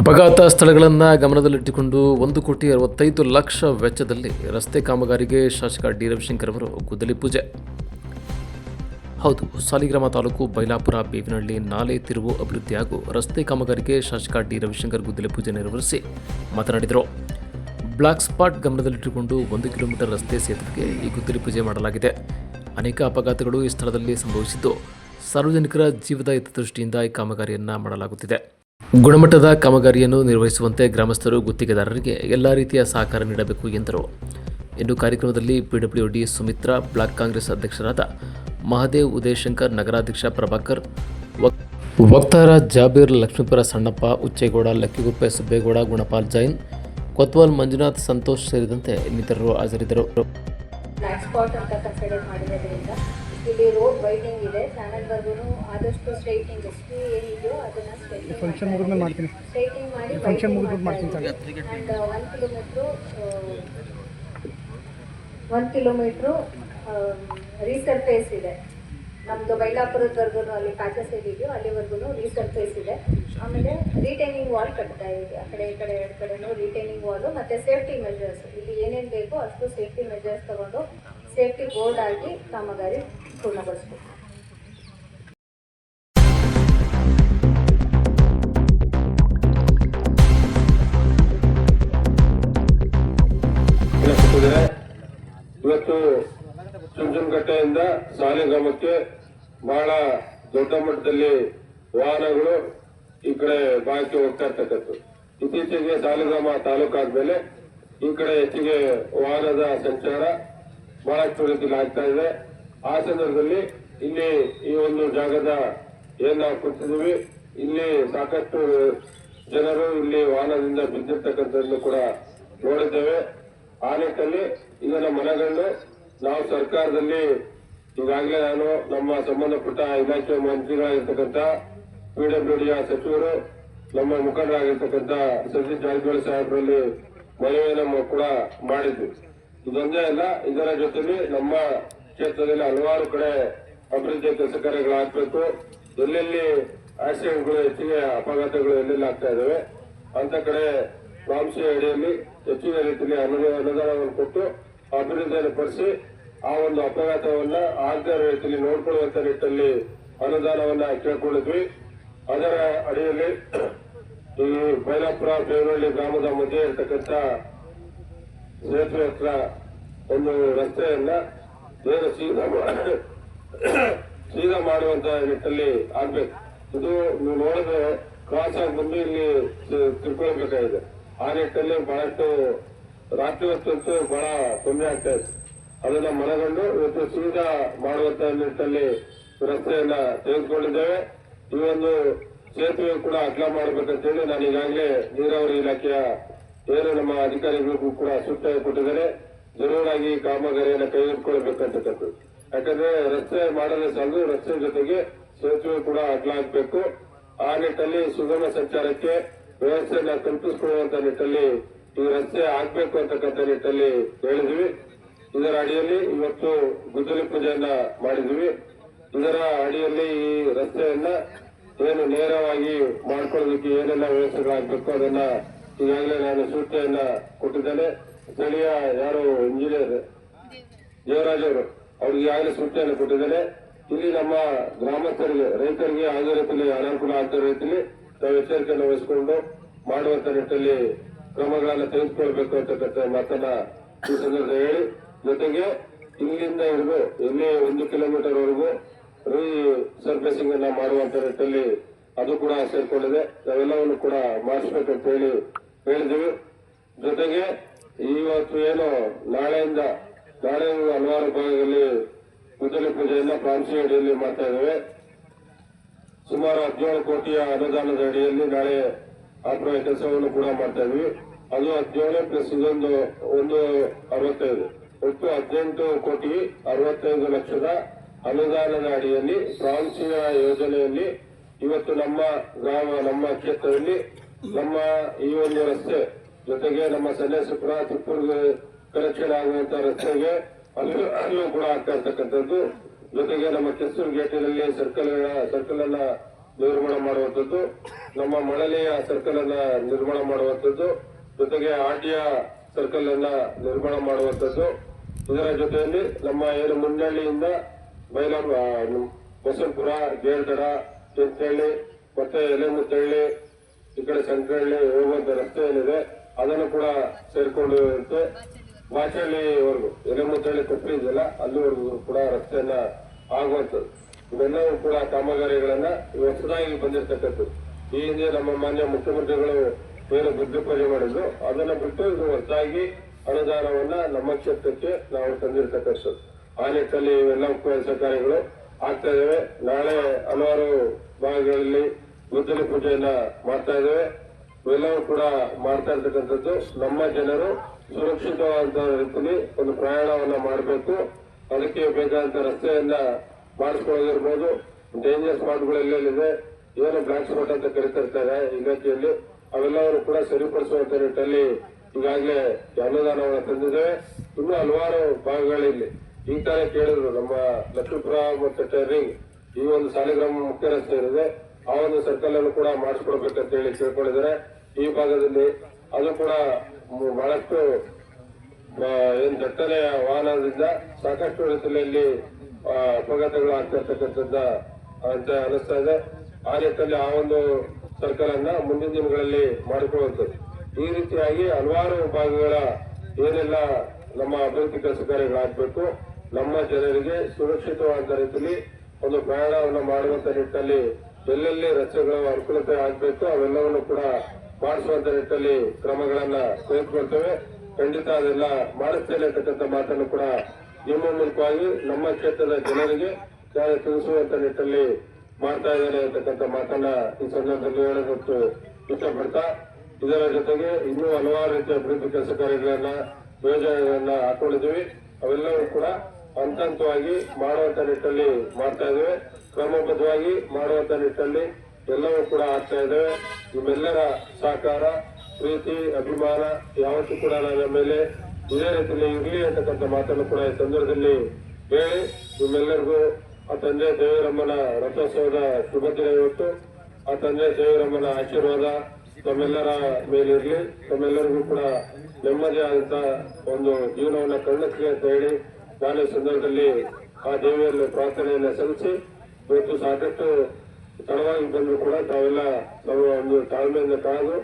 ಅಪಘಾತ ಸ್ಥಳಗಳನ್ನು ಗಮನದಲ್ಲಿಟ್ಟುಕೊಂಡು ಒಂದು ಕೋಟಿ ಅರವತ್ತೈದು ಲಕ್ಷ ವೆಚ್ಚದಲ್ಲಿ ರಸ್ತೆ ಕಾಮಗಾರಿಗೆ ಶಾಸಕ ಡಿ ರವಿಶಂಕರ್ ಅವರು ಗುದ್ದಲಿ ಪೂಜೆ. ಹೌದು, ಸಾಲಿಗ್ರಾಮ ತಾಲೂಕು ಬೈಲಾಪುರ, ಬೇವಿನಹಳ್ಳಿ, ನಾಲೆ, ತಿರುವು ಅಭಿವೃದ್ಧಿ ಹಾಗೂ ರಸ್ತೆ ಕಾಮಗಾರಿಗೆ ಶಾಸಕ ಡಿ ರವಿಶಂಕರ್ ಗುದ್ದಲಿ ಪೂಜೆ ನೆರವೇರಿಸಿ ಮಾತನಾಡಿದರು. ಬ್ಲಾಕ್ ಸ್ಪಾಟ್ ಗಮನದಲ್ಲಿಟ್ಟುಕೊಂಡು ಒಂದು ಕಿಲೋಮೀಟರ್ ರಸ್ತೆ ಸೇತುವೆಗೆ ಈ ಗುದ್ದಲಿ ಪೂಜೆ ಮಾಡಲಾಗಿದೆ. ಅನೇಕ ಅಪಘಾತಗಳು ಈ ಸ್ಥಳದಲ್ಲಿ ಸಂಭವಿಸಿದ್ದು. ಸಾರ್ವಜನಿಕರ ಜೀವದ ಹಿತದೃಷ್ಟಿಯಿಂದ ಈ ಕಾಮಗಾರಿಯನ್ನು ಮಾಡಲಾಗುತ್ತಿದೆ. ಗುಣಮಟ್ಟದ ಕಾಮಗಾರಿಯನ್ನು ನಿರ್ವಹಿಸುವಂತೆ ಗ್ರಾಮಸ್ಥರು, ಗುತ್ತಿಗೆದಾರರಿಗೆ ಎಲ್ಲ ರೀತಿಯ ಸಹಕಾರ ನೀಡಬೇಕು ಎಂದರು. ಇನ್ನು ಕಾರ್ಯಕ್ರಮದಲ್ಲಿ ಪಿಡಬ್ಲ್ಯೂಡಿ ಸುಮಿತ್ರಾ, ಬ್ಲಾಕ್ ಕಾಂಗ್ರೆಸ್ ಅಧ್ಯಕ್ಷರಾದ ಮಹದೇವ್ ಉದಯಶಂಕರ್, ನಗರಾಧ್ಯಕ್ಷ ಪ್ರಭಾಕರ್, ವಕ್- ವಕ್ತಾರ ಜಾಬೀರ್ ಲಕ್ಷ್ಮೀಪುರ ಸಣ್ಣಪ್ಪ, ಉಚ್ಚೇಗೌಡ, ಲಕ್ಕಿಗುಪ್ಪೆ ಸುಬ್ಬೇಗೌಡ, ಗುಣಪಾಲ್ ಜೈನ್, ಕೊತ್ವಾಲ್ ಮಂಜುನಾಥ್, ಸಂತೋಷ್ ಸೇರಿದಂತೆ ಇನ್ನಿತರರು ಹಾಜರಿದ್ದರು. ಇಲ್ಲಿ ರೋಡ್ ವೈಟಿಂಗ್ ಇದೆ. ಆದಷ್ಟು ಸ್ಟ್ರೈಟಿಂಗ್ ಎಷ್ಟು ಏನಿದೆಯೋ ಅದನ್ನ ಫಂಕ್ಷನ್ ಮುಗಿದ್ಮೇಲೆ ಮಾಡ್ತೀನಿ. ಫಂಕ್ಷನ್ ಮುಗಿದ್ಬಿಟ್ಟು ಮಾಡ್ತೀನಿ ಸರ್ ಒನ್ ಕಿಲೋಮೀಟ್ರು ರೀಸರ್ಫೇಸ್ ಇದೆ. ನಮ್ಮದು ಬೈಲಾಪುರದವರೆಗೂ ಅಲ್ಲಿ ಪ್ಯಾಚಸ್ ಇದೆಯೋ, ಅಲ್ಲಿವರೆಗೂ ರೀಸರ್ಫೇಸ್ ಇದೆ. ಆಮೇಲೆ ರಿಟೈನಿಂಗ್ ವಾಲ್ ಕಟ್ತಾ ಇದೆ ಆ ಕಡೆ, ಈ ಕಡೆ, ಎರಡು ಕಡೆನೂ ರಿಟೈನಿಂಗ್ ವಾಲು ಮತ್ತು ಸೇಫ್ಟಿ ಮೆಜರ್ಸ್ ಇಲ್ಲಿ ಏನೇನು ಬೇಕೋ ಅಷ್ಟು ಸೇಫ್ಟಿ ಮೆಜರ್ಸ್ ತಗೊಂಡು ಸೇಫ್ಟಿ ಬೋರ್ಡ್ ಆಗಿ ಕಾಮಗಾರಿ ಪೂರ್ಣಗೊಳಿಸ್ಬೇಕು. ಚುಂಚನಕಟ್ಟೆಯಿಂದ ಸಾಲಿಗ್ರಾಮಕ್ಕೆ ಬಹಳ ದೊಡ್ಡ ಮಟ್ಟದಲ್ಲಿ ವಾಹನಗಳು ಈ ಕಡೆ ಬಾಕಿ ಹೋಗ್ತಾ ಇರ್ತಕ್ಕಂಥದ್ದು. ಇತ್ತೀಚೆಗೆ ಸಾಲಿಗ್ರಾಮ ತಾಲೂಕಾದ್ಮೇಲೆ ಈ ಕಡೆ ಹೆಚ್ಚಿಗೆ ವಾಹನದ ಸಂಚಾರ ಬಹಳ ಚುರುಕಿಲ್ಲ ಆಗ್ತಾ ಇದೆ. ಆ ಸಂದರ್ಭದಲ್ಲಿ ಇಲ್ಲಿ ಈ ಒಂದು ಜಾಗದ ಏನ್ ನಾವು ಕೊಡ್ತಿದ್ದೀವಿ ಇಲ್ಲಿ ಸಾಕಷ್ಟು ಜನರು ಇಲ್ಲಿ ವಾಹನದಿಂದ ಬಿದ್ದಿರ್ತಕ್ಕಂಥದ್ದನ್ನು ಕೂಡ ನೋಡಿದ್ದೇವೆ. ಆ ನಿಟ್ಟಲ್ಲಿ ಇದನ್ನ ಮನಗಂಡು ನಾವು ಸರ್ಕಾರದಲ್ಲಿ ಈಗಾಗಲೇ ನಾನು ನಮ್ಮ ಸಂಬಂಧಪಟ್ಟ ಇಲಾಖೆ ಮಂತ್ರಿಗಳಾಗಿರ್ತಕ್ಕಂಥ ಪಿಡಬ್ಲ್ಯೂಡಿಯ ಸಚಿವರು, ನಮ್ಮ ಮುಖಂಡರಾಗಿರ್ತಕ್ಕಂಥ ಸತೀಶ್ ಜಾರಕಿಹೊಳಿ ಸಾಹೇಬರಲ್ಲಿ ಮನವಿಯನ್ನು ಕೂಡ ಮಾಡಿದ್ವಿ. ಇದೊಂದೇ ಅಲ್ಲ, ಇದರ ಜೊತೆಲಿ ನಮ್ಮ ಕ್ಷೇತ್ರದಲ್ಲಿ ಹಲವಾರು ಕಡೆ ಅಭಿವೃದ್ಧಿ ಕೆಲಸ ಕಾರ್ಯಗಳಾಗಬೇಕು ಎಲ್ಲೆಲ್ಲಿ ಆಕ್ಸಿಡೆಂಟ್ಗಳು ಹೆಚ್ಚಿಗೆ, ಅಪಘಾತಗಳು ಎಲ್ಲೆಲ್ಲಿ ಆಗ್ತಾ ಇದಾವೆ ಅಂತ ಕಡೆ ಪ್ರಾಂಶ ಅಡಿಯಲ್ಲಿ ಹೆಚ್ಚಿನ ರೀತಿಯಲ್ಲಿ ಅನುದಾನ ಅನುದಾನವನ್ನು ಕೊಟ್ಟು ಅಭಿವೃದ್ಧಿಯನ್ನು ಪಡಿಸಿ ಆ ಒಂದು ಅಪಘಾತವನ್ನ ಆಗದ ರೀತಿಯಲ್ಲಿ ನೋಡ್ಕೊಳ್ಳುವಂತ ನಿಟ್ಟಲ್ಲಿ ಅನುದಾನವನ್ನ ಕೇಳ್ಕೊಂಡಿದ್ವಿ. ಅದರ ಅಡಿಯಲ್ಲಿ ಈ ಬೈಲಾಪುರ ಬೇವನಹಳ್ಳಿ ಗ್ರಾಮದ ಮಧ್ಯೆ ಇರತಕ್ಕಂತ ಸೇತುವೆ ಹತ್ರ ಒಂದು ರಸ್ತೆಯನ್ನ ಏನು ಸೀದಾ ಸೀದಾ ಮಾಡುವಂತ ನಿಟ್ಟಲ್ಲಿ ಆಗ್ಬೇಕು. ಇದು ನೀವು ನೋಡಿದ್ರೆ ಕ್ರಾಸ್ ಆಗಿ ಇಲ್ಲಿ ತಿಳ್ಕೊಳ್ಬೇಕಾಗಿದೆ. ಆ ನಿಟ್ಟಲ್ಲಿ ಬಹಳಷ್ಟು ರಾತ್ರಿ ಹೊತ್ತಂತೂ ಬಹಳ ತೊಂದರೆ ಆಗ್ತಾ ಇತ್ತು. ಅದನ್ನ ಮನಗಂಡು ಇವತ್ತು ಸೀದಾ ಮಾಡುವಂತ ನಿಟ್ಟಲ್ಲಿ ರಸ್ತೆಯನ್ನ ತೆಗೆದುಕೊಂಡಿದ್ದೇವೆ. ಈ ಒಂದು ಸೇತುವೆ ಕೂಡ ಅಗ್ಲ ಮಾಡಬೇಕಂತೇಳಿ ನಾನು ಈಗಾಗಲೇ ನೀರಾವರಿ ಇಲಾಖೆಯ ಏನು ನಮ್ಮ ಅಧಿಕಾರಿಗಳಿಗೂ ಕೂಡ ಸೂಚನೆ ಕೊಟ್ಟಿದ್ದಾರೆ. ಜರೂರಾಗಿ ಕಾಮಗಾರಿಯನ್ನು ಕೈಗೆತ್ತಿಕೊಳ್ಬೇಕಂತಕ್ಕಂಥದ್ದು ಯಾಕಂದ್ರೆ ರಸ್ತೆ ಮಾಡಲು ಸಾಲದು ರಸ್ತೆ ಜೊತೆಗೆ ಸೇತುವೆ ಕೂಡ ಅಗಲ ಆಗಬೇಕು. ಆ ನಿಟ್ಟಲ್ಲಿ ಸುಗಮ ಸಂಚಾರಕ್ಕೆ ವ್ಯವಸ್ಥೆಯನ್ನ ಕಲ್ಪಿಸಿಕೊಳ್ಳುವಂತ ನಿಟ್ಟಲ್ಲಿ ಈ ರಸ್ತೆ ಆಗ್ಬೇಕು ಅಂತಕ್ಕಂಥ ನಿಟ್ಟಲ್ಲಿ ಹೇಳಿದ್ವಿ. ಇದರ ಅಡಿಯಲ್ಲಿ ಇವತ್ತು ಗುದ್ದಲಿ ಪೂಜೆಯನ್ನ ಮಾಡಿದ್ವಿ ಇದರ ಅಡಿಯಲ್ಲಿ ಈ ರಸ್ತೆಯನ್ನ ಏನು ನೇರವಾಗಿ ಮಾಡ್ಕೊಳ್ಳೋದಕ್ಕೆ ಏನೆಲ್ಲ ವ್ಯವಸ್ಥೆಗಳಾಗಬೇಕು ಅದನ್ನ ಈಗಾಗಲೇ ನಾನು ಸೂಚನೆಯನ್ನ ಕೊಟ್ಟಿದ್ದೇನೆ. ಸ್ಥಳೀಯ ಯಾರು ಇಂಜಿನಿಯರ್ ದೇವರಾಜ್ ಅವರು, ಅವ್ರಿಗೆ ಈಗಾಗಲೇ ಸೂಚನೆಯನ್ನು ಕೊಟ್ಟಿದ್ದೇನೆ. ಇಲ್ಲಿ ನಮ್ಮ ಗ್ರಾಮಸ್ಥರಿಗೆ, ರೈತರಿಗೆ ಯಾವುದೇ ರೀತಿಯಲ್ಲಿ ಅನಾನುಕೂಲ ಆಗದ ರೀತಿಯಲ್ಲಿ ನಾವು ಎಚ್ಚರಿಕೆಯನ್ನು ವಹಿಸಿಕೊಂಡು ಮಾಡುವಂತ ನಿಟ್ಟಲ್ಲಿ ಕ್ರಮಗಳನ್ನು ತೆಗೆದುಕೊಳ್ಬೇಕು ಅಂತಕ್ಕಂಥ ಮಾತನ್ನ ಈ ಸಂದರ್ಭದಲ್ಲಿ ಹೇಳಿ ಜೊತೆಗೆ ಇಲ್ಲಿಂದ ಹಿಡಿದು ಇಲ್ಲಿ ಒಂದು ಕಿಲೋಮೀಟರ್ ವರೆಗೂ ರೀ ಸರ್ಫೇಸಿಂಗ್ ಅನ್ನ ಮಾಡುವಂತ ನಿಟ್ಟಲ್ಲಿ ಅದು ಕೂಡ ಸೇರ್ಕೊಂಡಿದೆ. ನಾವೆಲ್ಲವನ್ನು ಕೂಡ ಮಾಡಿಸ್ಬೇಕಂತ ಹೇಳಿ ಹೇಳಿದ್ವಿ ಜೊತೆಗೆ ಇವತ್ತು ಏನು ನಾಳೆಯಿಂದ, ನಾಳೆ ಹಲವಾರು ಭಾಗದಲ್ಲಿ ಕುದುರೆ ಪೂಜೆಯನ್ನ ಪ್ರಾಂಶಿ ಅಡಿಯಲ್ಲಿ ಮಾಡ್ತಾ ಇದ್ದೇವೆ. ಸುಮಾರು ಹದಿನೇಳು ಕೋಟಿಯ ಅನುದಾನದ ಅಡಿಯಲ್ಲಿ ನಾಳೆ ಆಪ್ರ ಕೆಲಸವನ್ನು ಕೂಡ ಮಾಡ್ತಾ ಇದ್ವಿ ಅದು ಹದಿನೇಳು ಪ್ಲಸ್ ಇದೊಂದು, ಒಂದು ಅರವತ್ತೈದು. ಒಟ್ಟು ಹದಿನೆಂಟು ಕೋಟಿ ಅರವತ್ತೈದು ಲಕ್ಷದ ಅನುದಾನದ ಅಡಿಯಲ್ಲಿ ಪ್ರಾಂಶಿನ ಯೋಜನೆಯಲ್ಲಿ ಇವತ್ತು ನಮ್ಮ ಗ್ರಾಮ, ನಮ್ಮ ಕ್ಷೇತ್ರದಲ್ಲಿ ನಮ್ಮ ಈ ಒಂದು ರಸ್ತೆ ಜೊತೆಗೆ ನಮ್ಮ ಸನ್ಯಾಸಿಪುರ, ತಿಪ್ಪೂರ್ಗೆ ಕಲೆಕ್ಷನ್ ಆಗುವಂತ ರಸ್ತೆಗೆ ಅಲ್ಲೂ ಅಲ್ಲೂ ಕೂಡ ಆಗ್ತಾ ಇರ್ತಕ್ಕಂಥದ್ದು. ಜೊತೆಗೆ ನಮ್ಮ ಕೆಸರು ಗೇಟಿನಲ್ಲಿ ಸರ್ಕಲ್ ಸರ್ಕಲ್ ಅನ್ನ ನಿರ್ಮಾಣ ಮಾಡುವಂಥದ್ದು. ನಮ್ಮ ಮಳಲಿಯ ಸರ್ಕಲ್ ಅನ್ನ ನಿರ್ಮಾಣ ಮಾಡುವಂಥದ್ದು. ಜೊತೆಗೆ ಆಟಿಯ ಸರ್ಕಲ್ ಅನ್ನ ನಿರ್ಮಾಣ ಮಾಡುವಂಥದ್ದು. ಇದರ ಜೊತೆಯಲ್ಲಿ ನಮ್ಮ ಏರು ಮುನ್ನಳ್ಳಿಯಿಂದ ಬೈಲ ಬಸವಪುರ ಗೇರ್ದಡ ಚಿಂತಳ್ಳಿ ಮತ್ತೆ ಎಲೆಮುತ್ತಳ್ಳಿ ಈ ಕಡೆ ಸಂಕ್ರಳ್ಳಿ ಹೋಗುವಂತ ರಸ್ತೆ ಏನಿದೆ, ಅದನ್ನು ಕೂಡ ಸೇರ್ಕೊಂಡಿರುತ್ತೆ ಬಾಚಳ್ಳಿವರೆಗೂ ಎಲೆಮುತ್ತಳ್ಳಿ ಕೊಪ್ಪಳಿ ಇದೆಯಲ್ಲ, ಅಲ್ಲಿವರೆಗೂ ಕೂಡ ರಸ್ತೆಯನ್ನ ಆಗುವಂಥದ್ದು. ಇವೆಲ್ಲವೂ ಕೂಡ ಕಾಮಗಾರಿಗಳನ್ನ ಹೊಸದಾಗಿ ಬಂದಿರತಕ್ಕದ್ದು ಈ ಹಿಂದೆ ನಮ್ಮ ಮಾನ್ಯ ಮುಖ್ಯಮಂತ್ರಿಗಳು ಏನು ಬುದ್ಧಿ ಮಾಡಿದ್ರು, ಅದನ್ನ ಬಿಟ್ಟು ಇದು ಹೊಸದಾಗಿ ಅನುದಾನವನ್ನ ನಮ್ಮ ಕ್ಷೇತ್ರಕ್ಕೆ ನಾವು ತಂದಿರತಕ್ಕದ್ದು ಆ ನಿಟ್ಟಿನಲ್ಲಿ ಇವೆಲ್ಲ ಕೆಲಸ ಕಾರ್ಯಗಳು ಆಗ್ತಾ ಇದಾವೆ. ನಾಳೆ ಹಲವಾರು ಭಾಗಗಳಲ್ಲಿ ಬುದ್ಧನ ಪೂಜೆಯನ್ನ ಮಾಡ್ತಾ ಇದ್ದೇವೆ ಇವೆಲ್ಲವೂ ಕೂಡ ಮಾಡ್ತಾ ಇರ್ತಕ್ಕಂಥದ್ದು. ನಮ್ಮ ಜನರು ಸುರಕ್ಷಿತವಾದ ರೀತಿಯಲ್ಲಿ ಒಂದು ಪ್ರಯಾಣವನ್ನ ಮಾಡಬೇಕು. ಅದಕ್ಕೆ ಬೇಕಾದಂತ ರಸ್ತೆಯನ್ನ ಮಾಡಿಸ್ಕೊಳ್ಳೋದಿರ್ಬೋದು. ಡೇಂಜರ್ ಸ್ಪಾಟ್ಗಳು ಎಲ್ಲೆಲ್ಲಿದೆ, ಏನು ಬ್ಲಾಕ್ ಸ್ಪಾಟ್ ಅಂತ ಕರಿತಿರ್ತಾರೆ ಇಲಾಖೆಯಲ್ಲಿ. ಅವೆಲ್ಲವರು ಕೂಡ ಸರಿಪಡಿಸುವಂತ ನಿಟ್ಟಲ್ಲಿ ಈಗಾಗಲೇ ಅನುದಾನವನ್ನು ತಂದಿದ್ದೇವೆ ಇನ್ನೂ ಹಲವಾರು ಭಾಗಗಳಲ್ಲಿ. ಈಗ ತಾನೇ ಕೇಳಿದ್ರು ನಮ್ಮ ಲಕ್ಷ್ಮೀಪುರ ಮತ್ತು ಟರ್ನಿಂಗ್ ಈ ಒಂದು ಸಾಲಿಗ್ರಾಮ ಮುಖ್ಯ ರಸ್ತೆ ಇರುತ್ತೆ ಆ ಒಂದು ಸರ್ಕಲ್ ಅನ್ನು ಕೂಡ ಮಾಡಿಸ್ಕೊಡ್ಬೇಕಂತ ಹೇಳಿ ಕೇಳ್ಕೊಂಡಿದ್ದಾರೆ ಈ ಭಾಗದಲ್ಲಿ ಅದು ಕೂಡ ಬಹಳಷ್ಟು ಏನ್ ದಟ್ಟಣೆಯ ವಾಹನದಿಂದ ಸಾಕಷ್ಟು ರೀತಿಯಲ್ಲಿ ಅಪಘಾತಗಳು ಅಪಘಾತಗಳು ಆಗ್ತಿರ್ತಕ್ಕಂಥದ್ದ ಅಂತ ಅನಿಸ್ತಾ ಇದೆ. ಆ ನಿಟ್ಟಿನಲ್ಲಿ ಆ ಒಂದು ಸರ್ಕಲ್ ಅನ್ನ ಮುಂದಿನ ದಿನಗಳಲ್ಲಿ ಮಾಡಿಕೊಳ್ಳುವಂಥದ್ದು. ಈ ರೀತಿಯಾಗಿ ಹಲವಾರು ವಿಭಾಗಗಳ ಏನೆಲ್ಲ ನಮ್ಮ ಅಭಿವೃದ್ಧಿ ಕೆಲಸ ಕಾರ್ಯಗಳಾಗಬೇಕು ನಮ್ಮ ಜನರಿಗೆ ಸುರಕ್ಷಿತವಾದ ರೀತಿಯಲ್ಲಿ ಒಂದು ಪ್ರಯಾಣವನ್ನು ಮಾಡುವಂತ ನಿಟ್ಟಿನಲ್ಲಿ ಎಲ್ಲೆಲ್ಲಿ ರಸ್ತೆಗಳ ಅನುಕೂಲತೆ ಆಗಬೇಕು ಅವೆಲ್ಲವನ್ನು ಕೂಡ ಮಾಡಿಸುವಂತ ನಿಟ್ಟಿನಲ್ಲಿ ಕ್ರಮಗಳನ್ನ ತೆಗೆದುಕೊಳ್ತೇವೆ. ಖಂಡಿತ ಅದೆಲ್ಲ ಮಾಡುತ್ತೇನೆ ಮಾತನ್ನು ಕೂಡ ನಿಮ್ಮ ನಮ್ಮ ಕ್ಷೇತ್ರದ ಜನರಿಗೆ ತಿಳಿಸುವಂತ ನಿಟ್ಟಿನಲ್ಲಿ ಮಾಡ್ತಾ ಇದ್ದಾರೆ ಅಂತಕ್ಕಂಥ ಮಾತನ್ನ ಈ ಸಂದರ್ಭದಲ್ಲಿ ಹೇಳೋದಕ್ಕೆ ಇಷ್ಟಪಡ್ತಾ ಇದರ ಜೊತೆಗೆ ಇನ್ನೂ ಹಲವಾರು ರೀತಿಯ ಅಭಿವೃದ್ಧಿ ಕೆಲಸ ಕಾರ್ಯಗಳನ್ನ ಯೋಜನೆಗಳನ್ನ ಹಾಕೊಂಡಿದ್ದೀವಿ. ಅವೆಲ್ಲವೂ ಕೂಡ ಹಂತ ಹಂತವಾಗಿ ಮಾಡುವಂತ ನಿಟ್ಟಲ್ಲಿ ಮಾಡ್ತಾ ಇದ್ದೇವೆ. ಕ್ರಮಬದ್ಧವಾಗಿ ಮಾಡುವಂತ ನಿಟ್ಟಲ್ಲಿ ಎಲ್ಲವೂ ಕೂಡ ಆಗ್ತಾ ಇದ್ದೇವೆ. ನಿಮ್ಮೆಲ್ಲರ ಸಹಕಾರ, ಪ್ರೀತಿ, ಅಭಿಮಾನ ಯಾವತ್ತೂ ಕೂಡ ನನ್ನ ಮೇಲೆ ಇದೇ ರೀತಿಯಲ್ಲಿ ಇರಲಿ ಅಂತಕ್ಕಂಥ ಮಾತನ್ನು ಕೂಡ ಈ ಸಂದರ್ಭದಲ್ಲಿ ಹೇಳಿ ನಿಮ್ಮೆಲ್ಲರಿಗೂ ಆ ತಂದೆ ದೇವರಮ್ಮನ ರಥೋತ್ಸವದ ಶುಭ ದಿನ ಇವತ್ತು. ಆ ತಂದೆ ದೇವರಮ್ಮನ ಆಶೀರ್ವಾದ ತಮ್ಮೆಲ್ಲರ ಮೇಲಿರಲಿ, ತಮ್ಮೆಲ್ಲರಿಗೂ ಕೂಡ ನೆಮ್ಮದಿಯಾದಂತ ಒಂದು ಜೀವನವನ್ನು ಕಣ್ಣಕ್ಕೆ ಅಂತ ಹೇಳಿ ನಾನು ಸಂದರ್ಭದಲ್ಲಿ ಆ ದೇವಿಯಲ್ಲಿ ಪ್ರಾರ್ಥನೆಯನ್ನು ಸಲ್ಲಿಸಿ, ಇವತ್ತು ಸಾಕಷ್ಟು ತಡವಾಗಿ ಬಂದರೂ ಕೂಡ ತಾವೆಲ್ಲ ನಮ್ಮ ಒಂದು ತಾಳ್ಮೆಯಿಂದ ಕಾದು